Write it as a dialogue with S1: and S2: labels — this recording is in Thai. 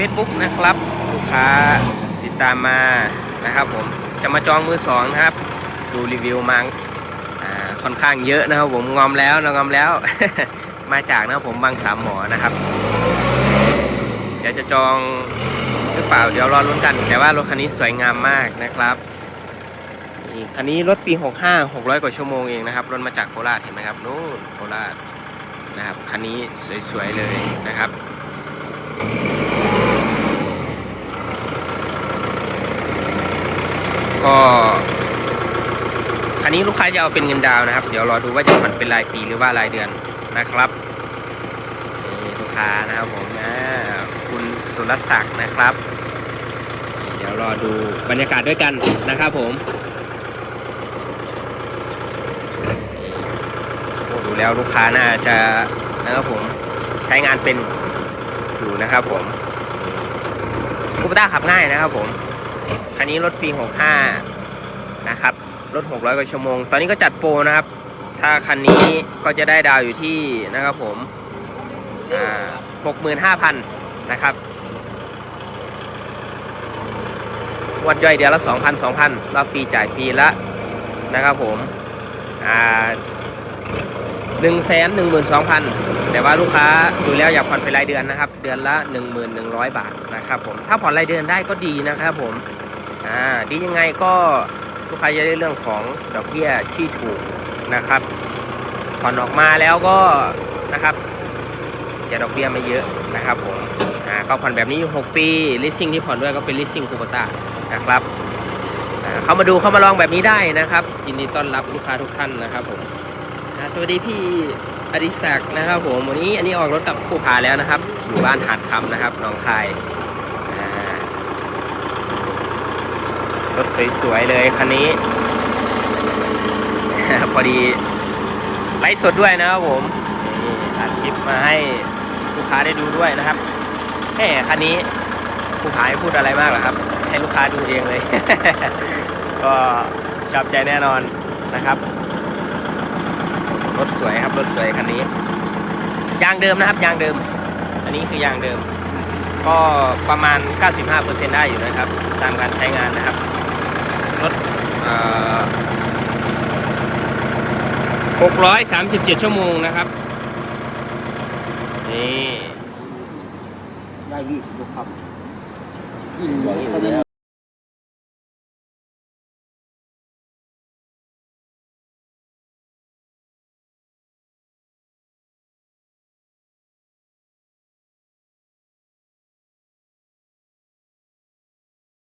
S1: Facebook นะครับ ลูกค้าติดตามมานะครับผมจะมาจองมือสองนะครับ ดูรีวิวมาค่อนข้างเยอะนะครับ ผมงอมแล้วนะงอมแล้ว มาจากนะครับผมบางสามหมอนะครับเดี๋ยวจะจองหรือเปล่าเดี๋ยวรอลุ้นกัน แต่ว่ารถคันนี้สวยงามมากนะครับนี่คันนี้รถปี 65 600 กว่าชั่วโมงเองนะครับรถมาจากโคราชเห็นไหมครับนู่นโคราชนะครับคันนี้สวยๆเลยนะครับ ก็คันนี้ลูกค้าจะเอาเป็นเงินดาวนะครับ เดี๋ยวรอดูว่าจะผ่อนเป็นรายปีหรือว่ารายเดือนนะครับนี่ลูกค้านะครับผมนะคุณสุรศักดิ์นะครับ เดี๋ยวรอดูบรรยากาศด้วยกันนะครับผมนี่โอ้ดูแล้วลูกค้าน่าจะนะครับผมใช้งานเป็นอยู่นะครับผมคูปต้าขับง่ายนะครับผม นี้รถปี65 นะครับ รถ 600 กว่าชั่วโมง ตอนนี้ก็จัดโปรนะครับ ถ้าคันนี้ก็จะได้ดาวอยู่ที่นะครับผม อ่า 65,000 นะครับวัดย่อยเดือนละ 2,000 2,000รอบปีจ่ายปีละนะครับผม อ่าหนึ่งแสนหนึ่งหมื่นสองพันแต่ว่าลูกค้าดูแล้วอยากผ่อนเป็นรายเดือนนะครับ เดือนละหนึ่งหมื่นหนึ่งร้อยบาทนะครับผม ถ้าผ่อนรายเดือนได้ก็ดีนะครับผม อ่าดียังไงก็ลูกค้าจะได้เรื่องของดอกเบี้ยที่ถูกนะครับผ่อนออกมาแล้วก็นะครับ เสียดอกเบี้ยไม่เยอะนะครับผมอ่าก็ผ่อนแบบนี้อยู่6ปี leasing ที่ผ่อนด้วยก็เป็น leasing คูปตานะครับอ่าเข้ามาดูเข้ามาลองแบบนี้ได้นะครับ ยินดีต้อนรับลูกค้าทุกท่านนะครับผมอ่าสวัสดีพี่อดิศักดิ์นะครับผมวันนี้อันนี้ออกรถกับผู้พาแล้วนะครับ อยู่บ้านหาดคำนะครับหนองคายอ่า รถสวยๆเลยคันนี้ พอดีไลฟ์สดด้วยนะครับผมอัดคลิปมาให้ลูกค้าได้ดูด้วยนะครับแหมคันนี้ผู้ขายพูดอะไรมากหรอครับ ให้ลูกค้าดูเองเลย ก็ชอบใจแน่นอนนะครับ รถสวยครับรถสวยคันนี้ยางเดิมนะครับยางเดิม อันนี้คือยางเดิม ก็ประมาณ 95%ได้อยู่นะครับ ตามการใช้งานนะครับ รถเอ่อ 637 ชั่วโมงนะครับ นี่
S2: ได้พี่ดูครับกินอย่างนี้